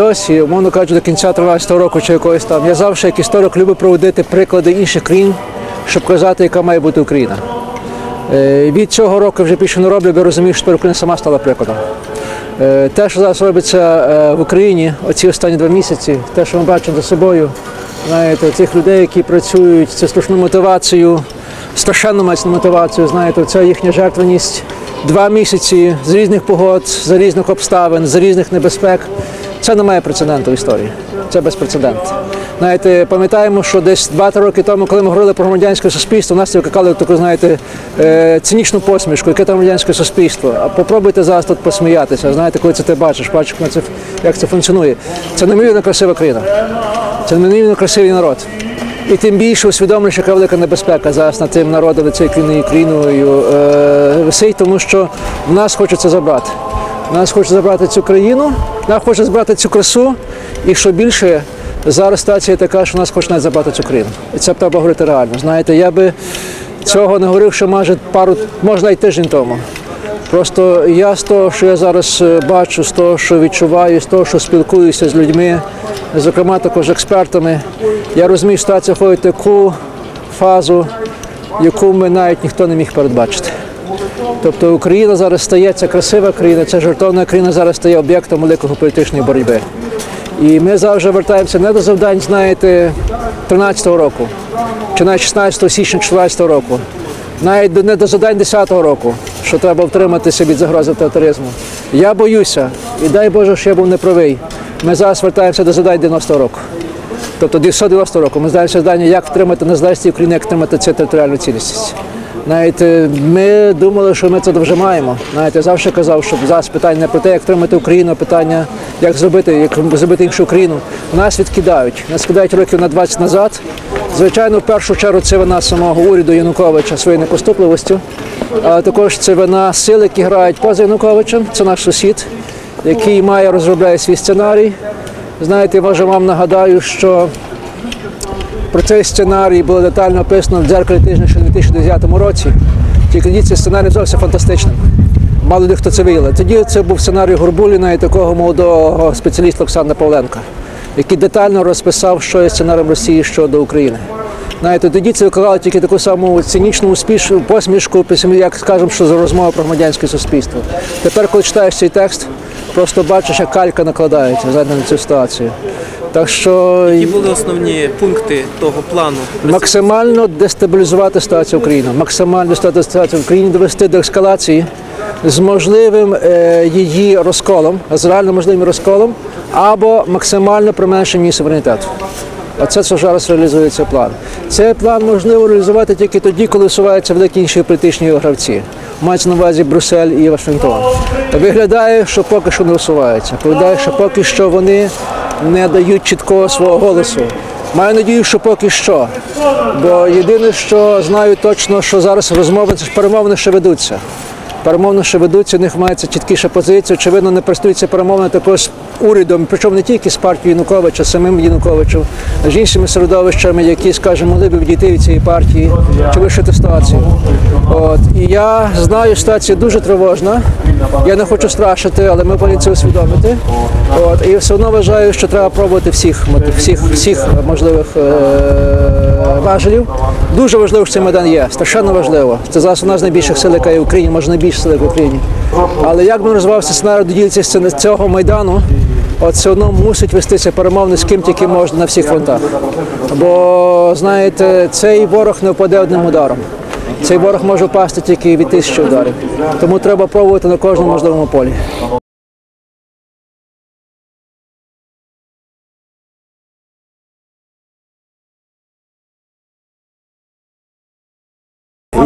досі, умовно кажучи, до кінця 13-го року чи якогось там, я завжди як історик люблю проводити приклади інших країн, щоб показати, яка має бути Україна. Е, Від цього року вже більше не роблю, бо розумію, що тепер Україна сама стала прикладом. Е, Те, що зараз робиться е, в Україні оці останні два місяці, те, що ми бачимо за собою, знаєте, цих людей, які працюють, це страшну мотивацію, страшенну мацну мотивацію, знаєте, це їхня жертвеність. Два місяці з різних погод, за різних обставин, за різних небезпек. Це не має прецеденту в історії. Це безпрецедент. Знаєте, пам'ятаємо, що десь два-три роки тому, коли ми говорили про громадянське суспільство, нас викликали таку, знаєте, е, цинічну посмішку, яке там громадянське суспільство. А попробуйте зараз тут посміятися. Знаєте, коли це ти бачиш, бачиш, як це, як це функціонує. Це неймовірно красива країна. Це неймовірно красивий народ. І тим більше усвідомлюєш, яка велика небезпека зараз над тим народом, цією країною, країною е, висить, тому що в нас хочуть це забрати. Нас хочуть забрати цю країну, нас хочуть забрати цю красу, і що більше, зараз ситуація така, що нас хочуть навіть забрати цю країну. І це треба говорити реально. Знаєте, я би цього не говорив, що майже пару, можна й тиждень тому. Просто я з того, що я зараз е, бачу, з того, що відчуваю, з того, що спілкуюся з людьми, зокрема також експертами, я розумію, що ситуація ходить таку фазу, яку ми навіть ніхто не міг передбачити. Тобто Україна зараз стає, це красива країна, це жертовна країна зараз стає об'єктом великої політичної боротьби. І ми завжди вертаємося не до завдань, знаєте, 13-го року, чи навіть 16 січня 14 року, навіть не до завдань 10-го року, що треба втриматися від загрози авторитаризму. Я боюся, і дай Боже, що я був неправий. Ми зараз вертаємося до завдань 90-го року. Тобто 990 року ми здаємося завдання, як втримати незалежність України, як втримати цю територіальну цілісність. Навіть е, ми думали, що ми це вже маємо. Навіть я завжди казав, що зараз питання не про те, як втримати Україну, а питання, як зробити, як зробити іншу Україну. Нас відкидають. Нас кидають років на 20 назад. Звичайно, в першу чергу це вина самого уряду Януковича своєю непоступливостю, але також це вина сил, які грають поза Януковичем. Це наш сусід, який має розробляє свій сценарій. Знаєте, може вам нагадаю, що про цей сценарій було детально описано в дзеркалі тижня ще у 2009 році. Тільки тоді цей сценарій зовсім фантастичним. Мало ли хто це виявили. Тоді це був сценарій Горбуліна і такого молодого спеціаліста Олександра Павленка, який детально розписав, що є сценарієм Росії щодо України. Знаєте, тоді це викликало тільки таку саму цинічну успішну посмішку, як скажемо, що за розмова про громадянське суспільство. Тепер, коли читаєш цей текст, просто бачиш, як калька накладається знаєте, на цю ситуацію. Так що Які були основні пункти того плану? максимально дестабілізувати ситуацію в Україні, максимально дестабілізувати ситуацію в Україні, довести до ескалації з можливим е, її розколом, з реально можливим розколом, або максимально применшення її суверенітету. Оце це зараз реалізується план. Цей план можливо реалізувати тільки тоді, коли суваються великі інші політичні гравці. Мається на увазі Брюссель і Вашингтон. Виглядає, що поки що не висуваються. Виглядає, що поки що вони не дають чіткого свого голосу. Маю надію, що поки що. Бо єдине, що знаю точно, що зараз розмови це ж перемовини ще ведуться. Перемовини ще ведуться, у них мається чіткіша позиція. Очевидно, не користуються перемовини також урядом, причому не тільки з партією Януковича, самим Януковичем, а з іншими середовищами, які, скажімо, могли б відійти від цієї партії чи вирішити ситуацію. От. І я знаю, ситуація дуже тривожна. Я не хочу страшити, але ми повинні це усвідомити. От. І все одно вважаю, що треба пробувати всіх, всіх, всіх можливих е- важелів. Дуже важливо, що цей майдан є. Страшенно важливо. Це зараз одна з найбільших сил, яка є в Україні, може найбільше сил, як в Україні. Але як би розвивався сценарій доділиться з цього майдану, от все одно мусить вестися перемовини з ким тільки можна на всіх фронтах. Бо знаєте, цей ворог не впаде одним ударом. Цей ворог може впасти тільки від тисячі ударів. Тому треба пробувати на кожному можливому полі.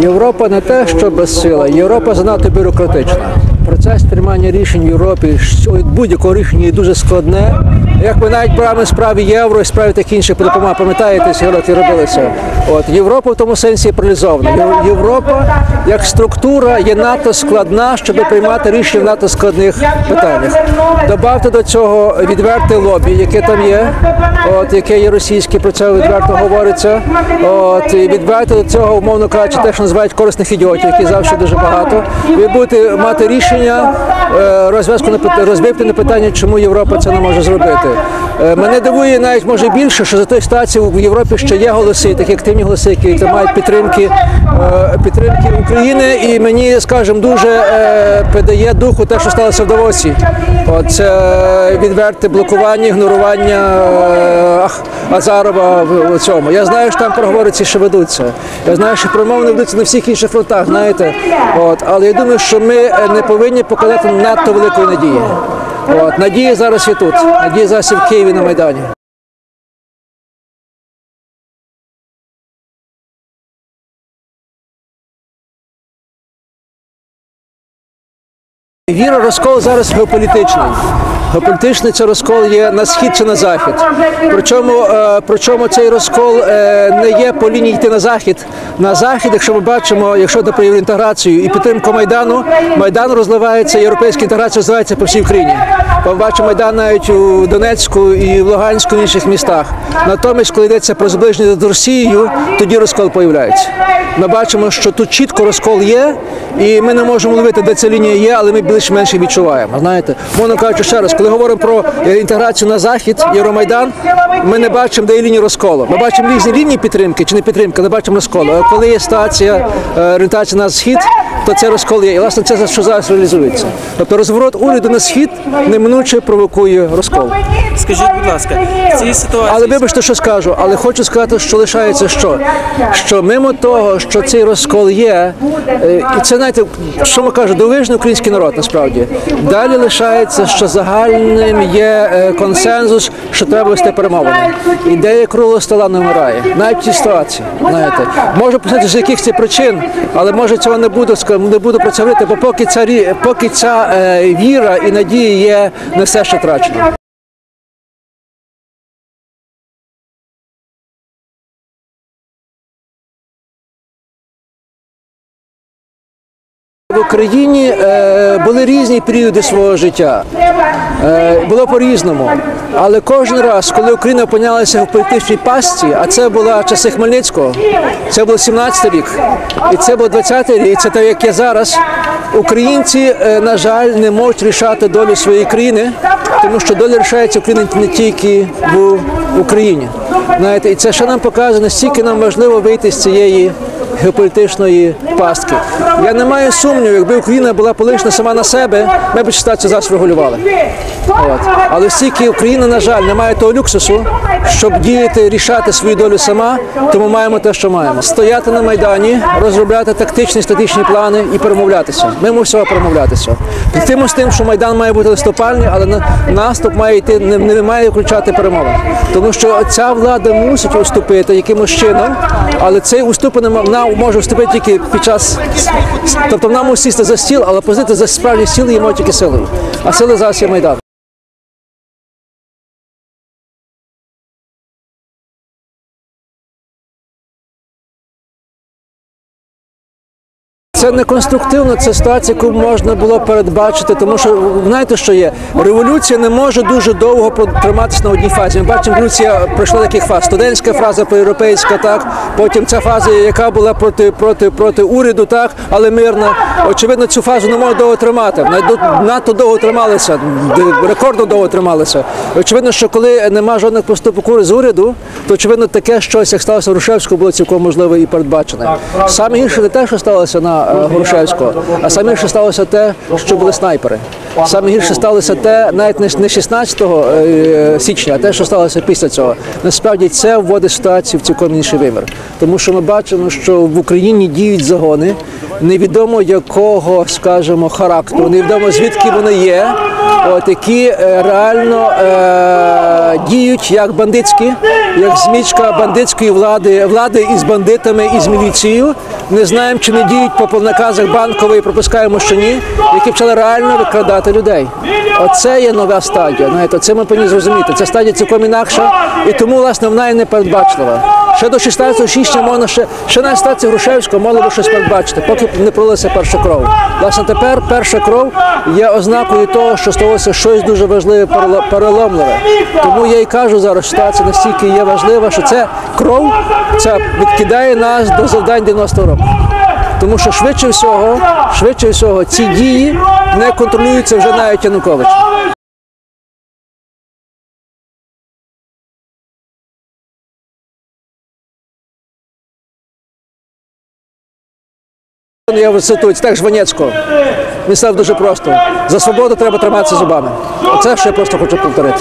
Європа не те, що безсила, Європа занадто бюрократична. Процес приймання рішень в Європі будь-якого рішення є дуже складне. Як ми навіть брали справі євро і справі таких інших допомог, пам'ятаєте, ці роки робилися. От Європа в тому сенсі паралізована. Європа як структура є надто складна, щоб приймати рішення в надто складних питаннях. Добавте до цього відверте лобі, яке там є, от яке є російське, про це відверто говориться. От і відверто до цього, умовно кажучи, те, що називають корисних ідіотів, які завжди дуже багато. Ви будете мати рішення. Рішення е, розв'язку на розбивки на питання, чому Європа це не може зробити. Е, Мене дивує навіть може більше, що за тої ситуації в Європі ще є голоси, такі активні голоси, які тримають підтримки, е, підтримки України. І мені, скажімо, дуже е, придає духу те, що сталося в Давосі. От відверте блокування, ігнорування Азарова в цьому. Я знаю, що там переговори ці ще ведуться. Я знаю, що промови не ведуться на всіх інших фронтах, знаєте. От, але я думаю, що ми не повинні покладати надто великої надії. От, надія зараз і тут. Надія зараз і в Києві на Майдані. Віра розкол зараз геополітичний. Геополітичний це розкол є на схід чи на захід. Причому, е, причому цей розкол е, не є по лінії йти на захід. На захід, якщо ми бачимо, якщо про євроінтеграцію і підтримку Майдану, Майдан розливається, європейська інтеграція розливається по всій Україні. Ми бачимо Майдан навіть у Донецьку і в Луганську і інших містах. Натомість, коли йдеться про зближення з Росією, тоді розкол появляється. Ми бачимо, що тут чітко розкол є, і ми не можемо ловити, де ця лінія є, але ми більш-менш відчуваємо. Знаєте, мовно кажучи, ще раз, коли говоримо про е, інтеграцію на захід, Євромайдан, ми не бачимо, де є лінії розколу. Ми бачимо різні лінії підтримки чи не підтримки, не бачимо розколу. Коли є ситуація орієнтації орієнтація на схід, то це розкол є. І власне це що зараз реалізується. Тобто розворот уряду на схід неминуче провокує розкол. Скажіть, будь ласка, в цій ситуації Але вибачте, що скажу, але хочу сказати, що лишається що? Що мимо того, що цей розкол є, е, і це знаєте, що ми кажемо, дивовижний український народ насправді. Далі лишається, що загальним є е, консенсус, що треба вести перемовини. Ідея круглого стола не вмирає. Навіть в цій ситуації. Знаєте, може посити з яких це причин, але може цього не буду ска- не буду говорити, бо поки ця поки ця е, віра і надія є, не все ще трачено. В Україні е, були різні періоди свого життя. Е, було по-різному. Але кожен раз, коли Україна опинялася в політичній пастці, а це була часи Хмельницького, це був 17 рік, і це був 20-й рік, і це те, як є зараз. Українці, е, на жаль, не можуть рішати долю своєї країни, тому що доля рішається України не тільки в Україні. Знаєте, і це ще нам показує, наскільки нам важливо вийти з цієї геополітичної пастки. Я не маю сумніву, якби Україна була полишена сама на себе, ми б ситуацію зараз врегулювали. От. Але стільки Україна, на жаль, не має того люксусу, щоб діяти, рішати свою долю сама, тому маємо те, що маємо. Стояти на Майдані, розробляти тактичні стратегічні плани і перемовлятися. Ми мусимо перемовлятися. Тим з тим, що Майдан має бути листопальний, але на- наступ має йти, не, не має включати перемови. Тому що ця влада мусить уступити якимось чином, але цей уступ вона може вступити тільки під час. Тобто вона може сісти за стіл, але позити за справді стіл її тільки силою. А сили зараз є Майдан. Це не конструктивно, це ситуація, яку можна було передбачити, тому що знаєте, що є революція не може дуже довго триматися на одній фазі. Ми бачимо, революція пройшла таких фаз. Студентська фаза проєвропейська, так потім ця фаза, яка була проти проти проти уряду, так але мирна. Очевидно, цю фазу не можна довго тримати. Над- Надто довго трималися, рекордно довго трималися. Очевидно, що коли нема жодних поступок з уряду, то очевидно таке щось, як сталося в Грушевську, було цілком можливо і передбачене. Саме гірше не те, що сталося на е, Грушевського, а саме гірше сталося те, що були снайпери. Саме гірше сталося те, навіть не не 16 е, січня, а те, що сталося після цього. Насправді це вводить ситуацію в цілком інший вимір. Тому що ми бачимо, що в Україні діють загони, невідомо якого, скажімо, характеру, невідомо звідки вони є, от які е, реально е, діють як бандитські, як змічка бандитської влади, влади із бандитами, із міліцією. Не знаємо, чи не діють по наказах банкової, пропускаємо, що ні, які почали реально викрадати людей. Оце є нова стадія. Знаєте, це ми повинні зрозуміти. Ця стадія цілком інакша, і тому власне вона і не передбачлива. Ще до 16 січня можна ще ще на стації Грушевського мало би щось передбачити, поки не пролилася перша кров. Власне, тепер перша кров є ознакою того, що сталося щось дуже важливе, перело- переломливе. Тому я і кажу зараз, що ситуація настільки є важлива, що це кров це відкидає нас до завдань 90 року. Тому що швидше всього, швидше всього, ці дії не контролюються вже навіть Януковичем. Я це так Жванецького. Він став дуже просто: за свободу треба триматися зубами. Оце що я просто хочу повторити.